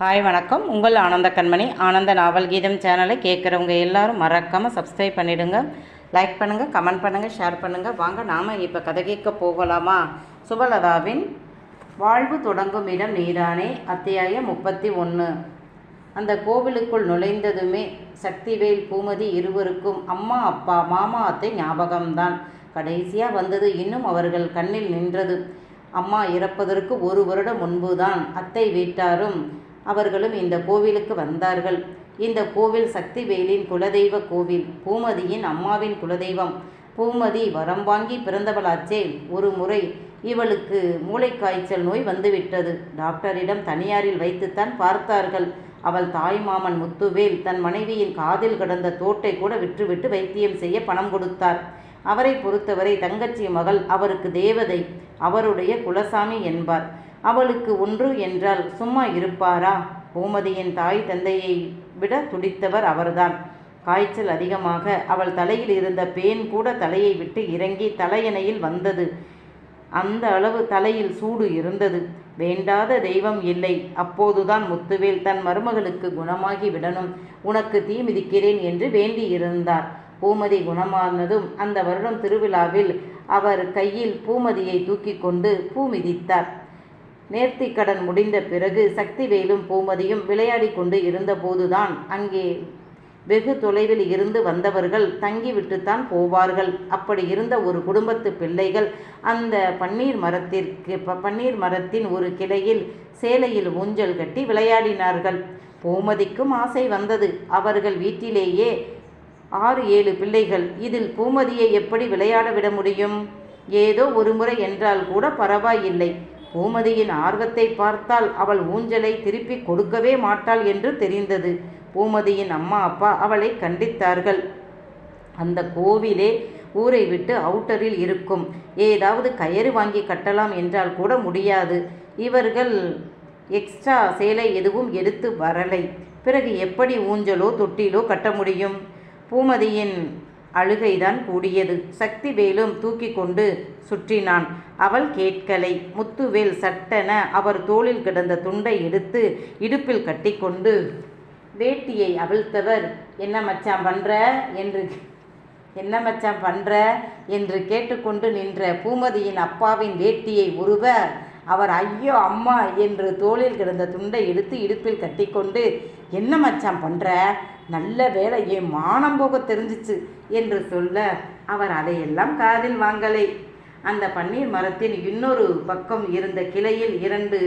Hi வணக்கம். உங்கள் ஆனந்த கண்மணி. ஆனந்த நாவல் கீதம் சேனலை கேட்குறவங்க எல்லாரும் மறக்காமல் சப்ஸ்கிரைப் பண்ணிவிடுங்க லைக் பண்ணுங்கள் கமெண்ட் பண்ணுங்கள் ஷேர் பண்ணுங்கள் வாங்க நாம் இப்போ கதை கேட்க போகலாமா? சுபலதாவின் வாழ்வு தொடங்கும் இடம் நீதானே அத்தியாயம் முப்பத்தி ஒன்று அந்த கோவிலுக்குள் நுழைந்ததுமே சக்திவேல் பூமதி இருவருக்கும் அம்மா அப்பா மாமா அத்தை ஞாபகம்தான். கடைசியாக வந்தது இன்னும் அவர்கள் கண்ணில் நின்றது. அம்மா இறப்பதற்கு ஒரு வருடம் முன்புதான் அத்தை வீட்டாரும் அவர்களும் இந்த கோவிலுக்கு வந்தார்கள். இந்த கோவில் சக்திவேலின் குலதெய்வ கோவில் பூமதியின் அம்மாவின் குலதெய்வம். பூமதி வரம் வாங்கி பிறந்தவளாச்சே. ஒரு முறை இவளுக்கு மூளைக்காய்ச்சல் நோய் வந்துவிட்டது. டாக்டரிடம் தனியாரில் வைத்துத்தான் பார்த்தார்கள். அவள் தாய் மாமன் முத்துவேல் தன் மனைவியின் காதில் கிடந்த தோட்டை கூட விற்றுவிட்டு வைத்தியம் செய்ய பணம் கொடுத்தார். அவரை பொறுத்தவரை தங்கச்சி மகள் அவருக்கு தேவதை அவருடைய குலசாமி என்பார். அவளுக்கு ஒன்று என்றால் சும்மா இருப்பாரா? பூமதியின் தாய் தந்தையை விட துடித்தவர் அவர்தான். காய்ச்சல் அதிகமாக அவள் தலையில் இருந்த பேன் கூட தலையை விட்டு இறங்கி தலையணையில் வந்தது. அந்த அளவு தலையில் சூடு இருந்தது. வேண்டாத தெய்வம் இல்லை. அப்போதுதான் முத்துவேல் தன் மருமகளுக்கு குணமாகி விடணும். உனக்கு தீ மிதிக்கிறேன் என்று வேண்டியிருந்தார். பூமதி குணமானதும் அந்த வருடம் திருவிழாவில் அவர் கையில் பூமதியை தூக்கி கொண்டு பூ மிதித்தார். நேர்த்திக்கடன் முடிந்த பிறகு சக்திவேலும் பூமதியும் விளையாடி கொண்டு இருந்தபோதுதான் அங்கே வெகு தொலைவில் இருந்து வந்தவர்கள் தங்கிவிட்டுத்தான் போவார்கள். அப்படி இருந்த ஒரு குடும்பத்து பிள்ளைகள் அந்த பன்னீர் மரத்திற்கு ப- பன்னீர் மரத்தின் ஒரு கிளையில் சேலையில் ஊஞ்சல் கட்டி விளையாடினார்கள். பூமதிக்கும் ஆசை வந்தது. அவர்கள் வீட்டிலேயே ஆறு ஏழு பிள்ளைகள். இதில் பூமதியை எப்படி விளையாட விட முடியும்? ஏதோ ஒரு முறை என்றால் கூட பரவாயில்லை. பூமதியின் ஆர்வத்தை பார்த்தால் அவள் ஊஞ்சலை திருப்பி கொடுக்கவே மாட்டாள் என்று தெரிந்தது. பூமதியின் அம்மா அப்பா அவளை கண்டித்தார்கள். அந்த கோவிலே ஊரை விட்டு அவுட்டரில் இருக்கும். ஏதாவது கயிறு வாங்கி கட்டலாம் என்றால் கூட முடியாது. இவர்கள் எக்ஸ்ட்ரா சேலை எதுவும் எடுத்து வரலை. பிறகு எப்படி ஊஞ்சலோ தொட்டிலோ கட்ட முடியும்? பூமதியின் அழுகைதான் கூடியது. சக்திவேலும் தூக்கி கொண்டு சுற்றினான். அவள் கேட்கலை. முத்துவேல் சட்டென அவர் தோளில் கிடந்த துண்டை எடுத்து இடுப்பில் கட்டிக்கொண்டு வேட்டியை அவிழ்த்தவர். என்ன மச்சான் பண்ற? என்று என்ன மச்சான் பண்ற? என்று கேட்டுக்கொண்டு நின்ற பூமதியின் அப்பாவின் வேட்டியை ஒருவர் அவர் ஐயோ அம்மா என்று தோளில் கிடந்த துண்டை எடுத்து இடுப்பில் கட்டிக்கொண்டு என்ன மச்சான் பண்ணுற நல்ல வேலை என் மானம் போக தெரிஞ்சிச்சு என்று சொல்ல அவர் அதையெல்லாம் காதில் வாங்கலை. அந்த பன்னீர் மரத்தின் இன்னொரு பக்கம் இருந்த கிளையில் இரண்டு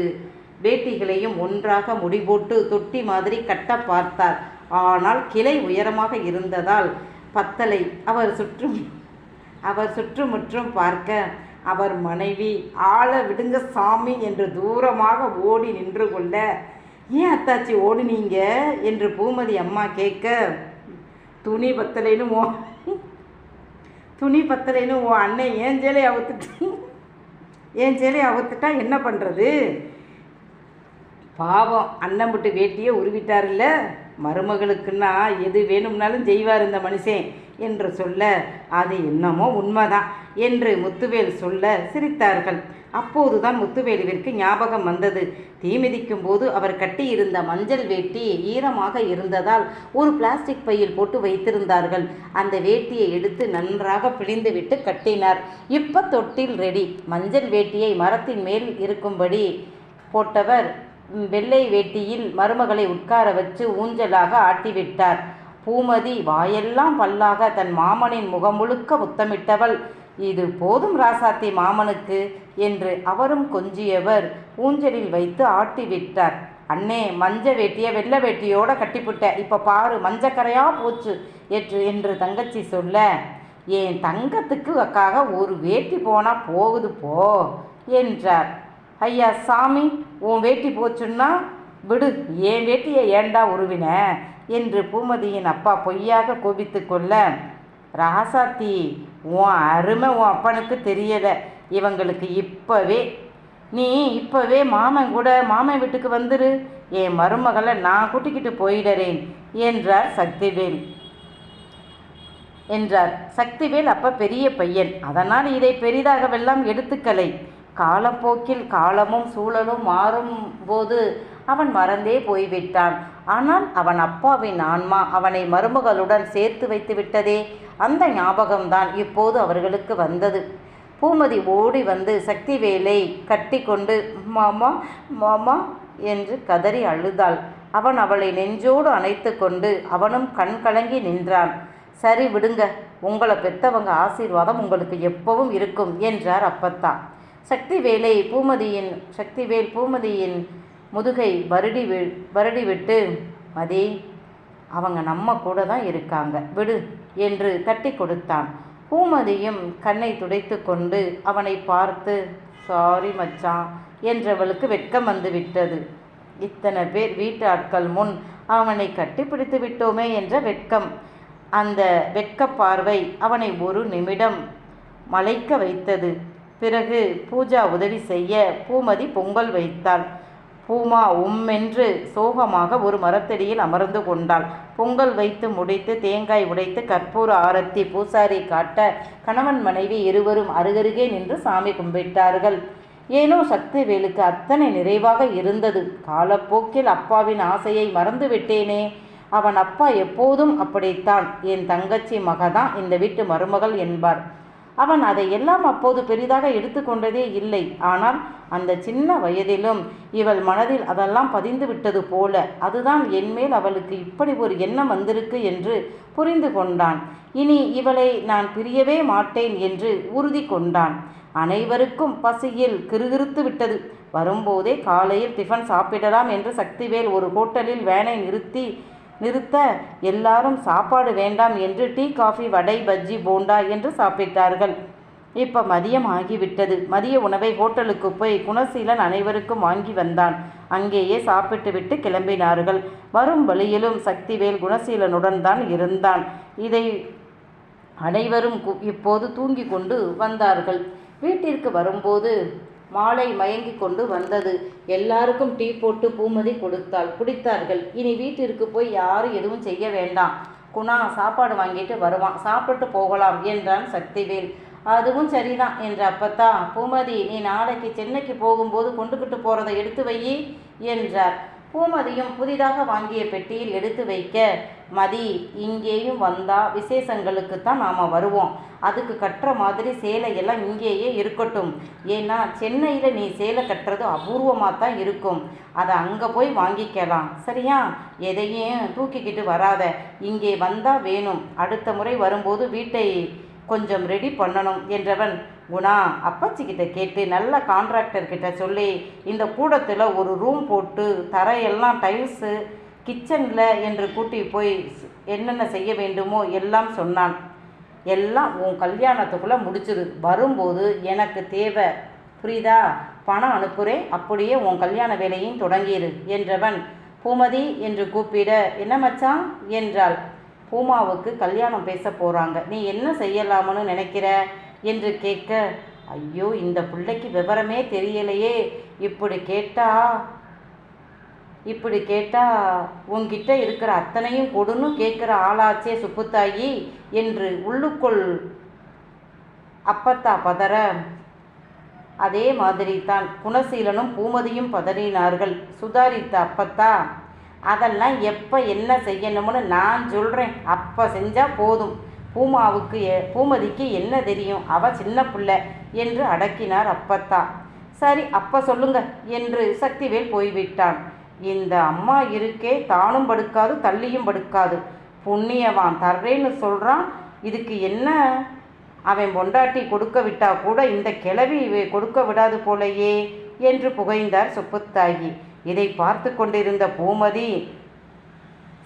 வேட்டிகளையும் ஒன்றாக முடிபோட்டு தொட்டி மாதிரி கட்ட பார்த்தார். ஆனால் கிளை உயரமாக இருந்ததால் பத்தலை அவர் சுற்றும் அவர் சுற்றுமுற்றும் பார்க்க அவர் மனைவி ஆள விடுங்க சாமி என்று தூரமாக ஓடி நின்று கொள்ள ஏன் அத்தாச்சி ஓடுனீங்க? என்று பூமதி அம்மா கேட்க துணி பத்தலைன்னு ஓ துணி பத்தலைன்னு ஓ அண்ணன் ஏன் சேலை அவுத்துட்டு ஏன் சேலை அவுத்துட்டா என்ன பண்ணுறது பாவம் அண்ணன் விட்டு வேட்டியே உருவிட்டார்ல மருமகளுக்குன்னா எது வேணும்னாலும் செய்வார் இந்த மனுஷன் என்று சொல்ல அது என்னமோ உண்மைதான் என்று முத்துவேல் சொல்ல சிரித்தார்கள். அப்போதுதான் முத்துவேலுவிற்கு ஞாபகம் வந்தது. தீமிதிக்கும் போது அவர் கட்டியிருந்த மஞ்சள் வேட்டி ஈரமாக இருந்ததால் ஒரு பிளாஸ்டிக் பையில் போட்டு வைத்திருந்தார்கள். அந்த வேட்டியை எடுத்து நன்றாக பிழிந்துவிட்டு கட்டினார். இப்போ தொட்டில் ரெடி மஞ்சள் வேட்டியை மரத்தின் மேல் இருக்கும்படி போட்டவர் வெள்ளை வேட்டியில் மருமகளை உட்கார வச்சு ஊஞ்சலாக ஆட்டிவிட்டார். பூமதி வாயெல்லாம் பல்லாக தன் மாமனின் முகம் முழுக்க முத்தமிட்டவள். இது போதும் ராசாத்தி மாமனுக்கு என்று அவரும் கொஞ்சியவர் ஊஞ்சலில் வைத்து ஆட்டிவிட்டார். அண்ணே மஞ்ச வேட்டியை வெள்ளை வேட்டியோட கட்டிப்புட்ட. இப்போ பாரு மஞ்சக்கரையா போச்சு என்று என்று தங்கச்சி சொல்ல என் தங்கத்துக்குக்காக ஒரு வேட்டி போனா போகுது போ என்றார். ஐயா சாமி உன் வேட்டி போச்சுன்னா விடு. என் வேட்டியை ஏண்டா உருவின? என்று பூமதியின் அப்பா பொய்யாக கோபித்து கொள்ள ராசாத்தி உன் அருமை உன் அப்பனுக்கு தெரியலை. இவங்களுக்கு இப்போவே நீ இப்போவே மாமன் கூட மாமன் வீட்டுக்கு வந்துரு. என் மருமகளை நான் கூட்டிக்கிட்டு போயிடறேன் என்றார் சக்திவேல். என்றார். சக்திவேல் அப்ப பெரிய பையன். அதனால் இதை பெரிதாகவெல்லாம் எடுத்துக்கலை. காலப்போக்கில் காலமும் சூழலும் மாறும் போது அவன் மறந்தே போய்விட்டான். ஆனால் அவன் அப்பாவின் ஆன்மா அவனை மருமகளுடன் சேர்த்து வைத்து விட்டதே. அந்த ஞாபகம்தான் இப்போது அவர்களுக்கு வந்தது. பூமதி ஓடி வந்து சக்திவேலை கட்டி கொண்டு மாமா மாமா என்று கதறி அழுதாள். அவன் அவளை நெஞ்சோடு அணைத்து கொண்டு அவனும் கண் கலங்கி நின்றான். சரி விடுங்க. உங்களை பெற்றவங்க ஆசீர்வாதம் உங்களுக்கு எப்பவும் இருக்கும் என்றார் அப்பத்தான் சக்திவேலை பூமதியின் சக்திவேல் பூமதியின் முதுகை வருடி வி வருடி விட்டு மதி அவங்க நம்ம கூட தான் இருக்காங்க. விடு என்று தட்டி கொடுத்தான். பூமதியும் கண்ணை துடைத்து கொண்டு அவனை பார்த்து சாரி மச்சான் என்றவளுக்கு வெட்கம் வந்து விட்டது. இத்தனை பேர் வீட்டு ஆட்கள் முன் அவனை கட்டிப்பிடித்து விட்டோமே என்ற வெட்கம். அந்த வெட்க பார்வை அவனை ஒரு நிமிடம் மலைக்க வைத்தது. பிறகு பூஜா உதவி செய்ய பூமதி பொங்கல் வைத்தாள். பூமா உம்மென்று சோகமாக ஒரு மரத்தடியில் அமர்ந்து கொண்டாள். பொங்கல் வைத்து முடித்து தேங்காய் உடைத்து கற்பூர ஆரத்தி பூசாரி காட்ட கணவன் மனைவி இருவரும் அருகருகே நின்று சாமி கும்பிட்டார்கள். ஏனோ சக்திவேலுக்கு அத்தனை நிறைவாக இருந்தது. காலப்போக்கில் அப்பாவின் ஆசையை மறந்து விட்டேனே அவன் அப்பா எப்போதும் அப்படித்தான். என் தங்கச்சி மகதான் இந்த வீட்டு மருமகள் என்பார். அவன் அதை எல்லாம் அப்போது பெரிதாக எடுத்துக்கொண்டதே இல்லை. ஆனால் அந்த சின்ன வயதிலும் இவள் மனதில் அதெல்லாம் பதிந்து விட்டது போல அதுதான் என்மேல் அவளுக்கு இப்படி ஒரு எண்ணம் வந்திருக்கு என்று புரிந்து கொண்டான். இனி இவளை நான் பிரியவே மாட்டேன் என்று உறுதி கொண்டான். அனைவருக்கும் பசியில் கிறுகிறுத்து விட்டது. வரும்போதே காலையில் டிஃபன் சாப்பிடலாம் என்று சக்திவேல் ஒரு ஹோட்டலில் வேனை நிறுத்தி நிறுத்த எல்லாரும் சாப்பாடு வேண்டாம் என்று டீ காஃபி வடை பஜ்ஜி போண்டா என்று சாப்பிட்டார்கள். இப்போ மதியம் ஆகிவிட்டது. மதிய உணவை ஹோட்டலுக்கு போய் குணசீலன் அனைவருக்கும் வாங்கி வந்தான். அங்கேயே சாப்பிட்டுவிட்டு கிளம்பினார்கள். வரும் வழியிலும் சக்திவேல் குணசீலனுடன் தான் இருந்தான். இதை அனைவரும் கு- இப்போது தூங்கி கொண்டு வந்தார்கள். வீட்டிற்கு வரும்போது மாலை மயங்கி கொண்டு வந்தது. எல்லாருக்கும் டீ போட்டு பூமதி கொடுத்தாள். குடித்தார்கள். இனி வீட்டிற்கு போய் யாரும் எதுவும் செய்ய வேண்டாம். குணா சாப்பாடு வாங்கிட்டு வருவான். சாப்பிட்டு போகலாம் என்றான் சக்திவேல். அதுவும் சரிதான் என்ற அப்பத்தா. பூமதி நீ நாளைக்கு சென்னைக்கு போகும்போது கொண்டுகிட்டு போகிறதை எடுத்து வையி என்றார். பூமதியும் புதிதாக வாங்கிய பெட்டியில் எடுத்து வைக்க மதி இங்கேயும் வந்தா விசேஷங்களுக்குத்தான் நாம் வருவோம். அதுக்கு கட்டுற மாதிரி சேலை எல்லாம் இங்கேயே இருக்கட்டும். ஏன்னா சென்னையில் நீ சேலை கட்டுறது அபூர்வமாக தான் இருக்கும். அதை அங்கே போய் வாங்கிக்கலாம். சரியா? எதையும் தூக்கிக்கிட்டு வராத. இங்கே வந்தால் வேணும். அடுத்த முறை வரும்போது வீட்டை கொஞ்சம் ரெடி பண்ணணும் என்றவன் குணா அப்பச்சிக்கிட்ட கேட்டு நல்ல கான்ட்ராக்டர் கிட்ட சொல்லி இந்த கூடத்தில் ஒரு ரூம் போட்டு தரையெல்லாம் டைல்ஸு கிச்சனில் என்று கூட்டி போய் என்னென்ன செய்ய வேண்டுமோ எல்லாம் சொன்னான். எல்லாம் உன் கல்யாணத்துக்குள்ளே முடிச்சிரு வரும்போது எனக்கு தேவை. புரியுதா? பணம் அனுப்புகிறேன் அப்படியே உன் கல்யாண வேலையும் தொடங்கிடு என்றவன் பூமதி என்று கூப்பிட என்ன மச்சான்? என்றாள். பூமாவுக்கு கல்யாணம் பேச போகிறாங்க நீ என்ன செய்யலாம்னு நினைக்கிற? என்று கேட்க ஐயோ இந்த பிள்ளைக்கு விவரமே தெரியலையே. இப்படி கேட்டா இப்படி கேட்டா உன்கிட்ட இருக்கிற அத்தனையும் கொடுன்னு கேட்குற ஆளாச்சே சுப்புத்தாயி என்று உள்ளுக்குள் அப்பத்தா பதற. அதே மாதிரி தான் குணசீலனும் பூமதியும் பதறினார்கள். சுதாரித்த அப்பத்தா அதெல்லாம் எப்போ என்ன செய்யணும்னு நான் சொல்கிறேன் அப்போ செஞ்சால் போதும். பூமாவுக்கு பூமதிக்கு என்ன தெரியும்? அவ சின்ன பிள்ளை என்று அடக்கினார் அப்பத்தா. சரி அப்போ சொல்லுங்க என்று சக்திவேல் போய்விட்டான். இந்த அம்மா இருக்கே தானும் படுக்காது தள்ளியும் படுக்காது. புண்ணியவான் தர்றேன்னு சொல்கிறான் இதுக்கு என்ன? அவன் பொண்டாட்டி கொடுக்க விட்டா கூட இந்த கிளவி கொடுக்க விடாது போலையே என்று புகைந்தார் சுப்புத்தாயி இதை பார்த்து கொண்டிருந்த பூமதி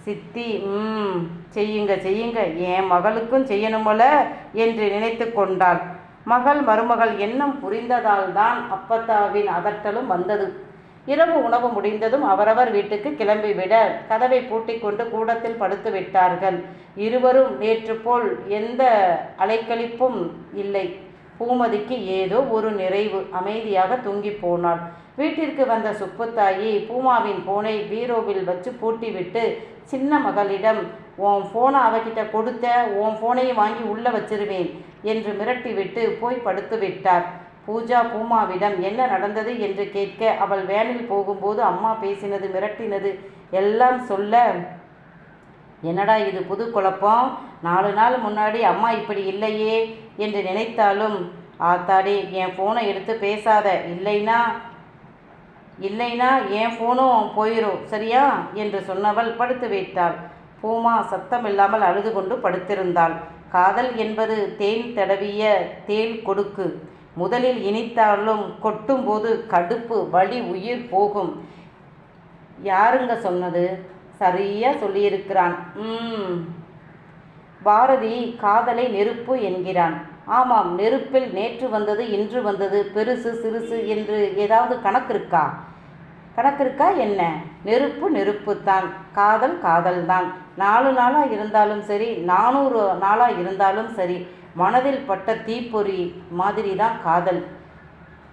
சித்தி ம் செய்யுங்க செய்யுங்க. என் மகளுக்கும் செய்யணுமல? என்று நினைத்து கொண்டாள். மகள் மருமகள் எண்ணம் புரிந்ததால் தான் அப்பத்தாவின் அதட்டலும் வந்தது. இரவு உணவு முடிந்ததும் அவரவர் வீட்டுக்கு கிளம்பிவிட கதவை பூட்டிக் கொண்டு கூடத்தில் படுத்து விட்டார்கள். இருவரும் நேற்று போல் எந்த அலைக்கழிப்பும் இல்லை. பூமதிக்கு ஏதோ ஒரு நிறைவு. அமைதியாக தூங்கி போனாள். வீட்டிற்கு வந்த சுப்புத்தாயி பூமாவின் போனை பீரோவில் வச்சு பூட்டிவிட்டு சின்ன மகளிடம் உன் ஃபோனை அவகிட்ட கொடுத்த உன் ஃபோனையும் வாங்கி உள்ளே வச்சிருவேன் என்று மிரட்டிவிட்டு போய் படுத்து விட்டார். பூஜா பூமாவிடம் என்ன நடந்தது என்று கேட்க அவள் வேனில் போகும்போது அம்மா பேசினது மிரட்டினது எல்லாம் சொல்ல என்னடா இது புது குழப்பம்? நாலு நாள் முன்னாடி அம்மா இப்படி இல்லையே என்று நினைத்தாலும் ஆத்தாடி என் ஃபோனை எடுத்து பேசாத. இல்லைனா இல்லைனா என் ஃபோனும் போயிடும் சரியா? என்று சொன்னவள் படுத்து வைத்தாள் பூமா சத்தமில்லாமல் அழுது கொண்டு படுத்திருந்தாள். காதல் என்பது தேன் தடவிய தேல் கொடுக்கு. முதலில் இனித்தாலும் கொட்டும்போது கடுப்பு வலி உயிர் போகும். யாருங்க சொன்னது? சரியா சொல்லியிருக்கிறான். ம். பாரதி காதலை நெருப்பு என்கிறான். ஆமாம் நெருப்பில் நேற்று வந்தது இன்று வந்தது பெருசு சிறுசு என்று ஏதாவது கணக்கு இருக்கா? கணக்கு இருக்கா என்ன? நெருப்பு நெருப்பு தான் காதல் காதல் தான் நாலு நாளாக இருந்தாலும் சரி நானூறு நாளாக இருந்தாலும் சரி மனதில் பட்ட தீப்பொறி மாதிரி தான் காதல்.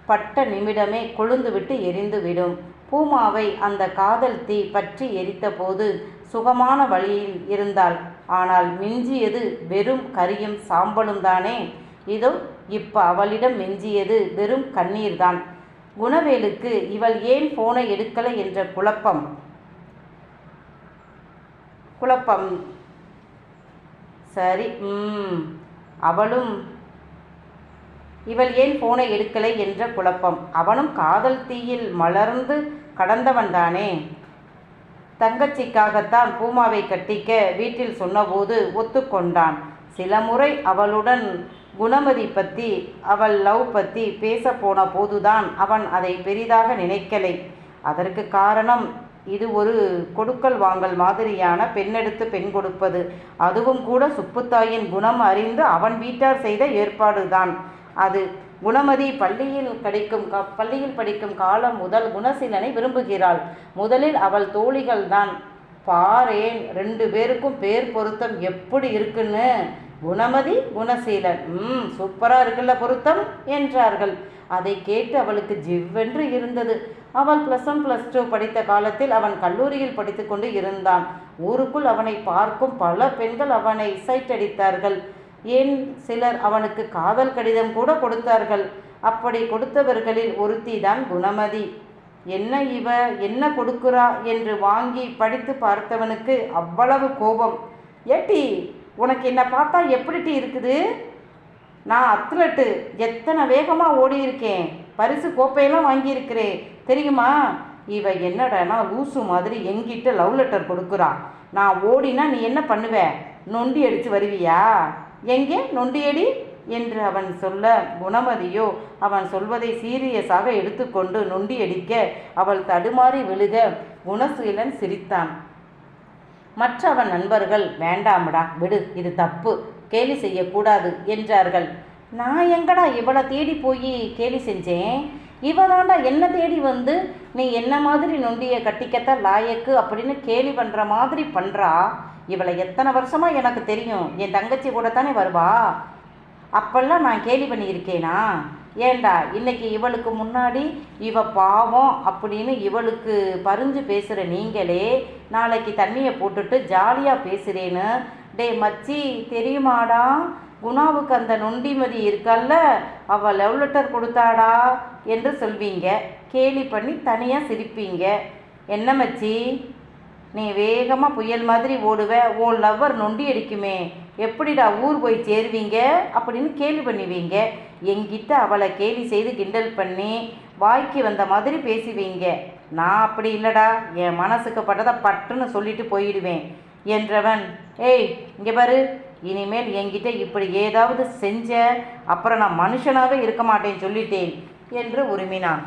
பட்ட நிமிடமே கொழுந்துவிட்டு எரிந்துவிடும். பூமாவை அந்த காதல் தீ பற்றி எரித்தபோது சுகமான வழியில் இருந்தாள். ஆனால் மிஞ்சியது வெறும் கரியும் சாம்பலும் தானே? இதோ இப்போ அவளிடம் மிஞ்சியது வெறும் கண்ணீர்தான். குணவேலுக்கு இவள் ஏன் போனை எடுக்கலை என்ற குழப்பம். குழப்பம். சரி ம் அவளும் இவள் ஏன் போனை எடுக்கலை? என்ற குழப்பம். அவனும் காதல் தீயில் மலர்ந்து கடந்தவன்தானே தங்கச்சிக்காகத்தான் பூமாவை கட்டிக்க வீட்டில் சொன்னபோது ஒத்துக்கொண்டான். சில முறை அவளுடன் குணமதி பற்றி அவள் லவ் பற்றி பேச போன போதுதான் அவன் அதை பெரிதாக நினைக்கலை. அதற்கு காரணம் இது ஒரு கொடுக்கல் வாங்கல் மாதிரியான பெண்ணெடுத்து பெண் கொடுப்பது. அதுவும் கூட சுப்புத்தாயின் குணம் அறிந்து அவன் வீட்டார் செய்த ஏற்பாடுதான். அது குணமதி பள்ளியில் கிடைக்கும் க பள்ளியில் படிக்கும் காலம் முதல் குணசீலனை விரும்புகிறாள். முதலில் அவள் தோழிகள்தான். பாரேன் ரெண்டு பேருக்கும் பேர் பொருத்தம் எப்படி இருக்குன்னு? குணமதி குணசீலன். ம் சூப்பராக இருக்குல்ல பொருத்தம்? என்றார்கள். அதை கேட்டு அவளுக்கு ஜிவ்வென்று இருந்தது. அவள் ப்ளஸ் ஒன் ப்ளஸ் டூ படித்த காலத்தில் அவன் கல்லூரியில் படித்துக்கொண்டு இருந்தான். ஊருக்குள் அவனை பார்க்கும் பல பெண்கள் அவனை சைட்டடித்தார்கள் ஏன் சிலர் அவனுக்கு காதல் கடிதம் கூட கொடுத்தார்கள். அப்படி கொடுத்தவர்களில் ஒருத்தி தான் குணமதி. என்ன இவ என்ன கொடுக்குறா என்று வாங்கி படித்து பார்த்தவனுக்கு அவ்வளவு கோபம். ஏட்டி உனக்கு என்ன பார்த்தா எப்படிட்டி இருக்குது? நான் அத்லட்டு எத்தனை வேகமாக ஓடியிருக்கேன். பரிசு கோப்பையெல்லாம் வாங்கியிருக்கிறே. தெரியுமா? இவ என்னடானா லூசு மாதிரி எங்கிட்ட லவ் லெட்டர் கொடுக்குறா. நான் ஓடினா நீ என்ன பண்ணுவ? நொண்டி அடித்து வருவியா? எங்கே? நொண்டியடி? என்று அவன் சொல்ல குணமதியோ அவன் சொல்வதை சீரியஸாக எடுத்துக்கொண்டு நொண்டி அடிக்க அவள் தடுமாறி விழுக குணசீலன் சிரித்தான். மற்ற அவன் நண்பர்கள் வேண்டாம்டா விடு இது தப்பு. கேலி செய்யக்கூடாது என்றார்கள். நான் எங்கடா இவளை தேடி போய் கேலி செஞ்சேன்? இவதாண்டா என்ன தேடி வந்து நீ என்ன மாதிரி நொண்டியை கட்டிக்கத்தான் லாயக்கு அப்படின்னு கேலி பண்ணுற மாதிரி பண்ணுறா இவளை எத்தனை வருஷமாக எனக்கு தெரியும். என் தங்கச்சி கூட தானே வருவா? அப்பெல்லாம் நான் கேலி பண்ணியிருக்கேனா? ஏண்டா இன்னைக்கு இவளுக்கு முன்னாடி இவ பாவம் அப்படின்னு இவளுக்கு பறிஞ்சு பேசுகிற நீங்களே நாளைக்கு தண்ணியை போட்டுட்டு ஜாலியாக பேசுகிறேன்னு டே மச்சி தெரியுமாடா? குணாவுக்கு அந்த நொண்டிமதி இருக்கல்ல அவள் லவ் லெட்டர் கொடுத்தாடா என்று சொல்வீங்க. கேலி பண்ணி தனியாக சிரிப்பீங்க. என்ன மச்சி? நீ வேகமாக புயல் மாதிரி ஓடுவ ஓ லவ்வர் நொண்டி அடிக்குமே. எப்படிடா ஊர் போய் சேருவீங்க அப்படின்னு கேலி பண்ணுவீங்க. எங்கிட்ட அவளை கேலி செய்து கிண்டல் பண்ணி வாய்க்கு வந்த மாதிரி பேசுவீங்க. நான் அப்படி இல்லைடா என் மனசுக்கு பட்டதை பட்டுன்னு சொல்லிட்டு போயிடுவேன். என்றவன். ஏய் இங்கே பாரு. இனிமேல் என்கிட்ட இப்படி ஏதாவது செஞ்ச அப்புறம் நான் மனுஷனாகவே இருக்க மாட்டேன் சொல்லிட்டேன் என்று உரிமினான்.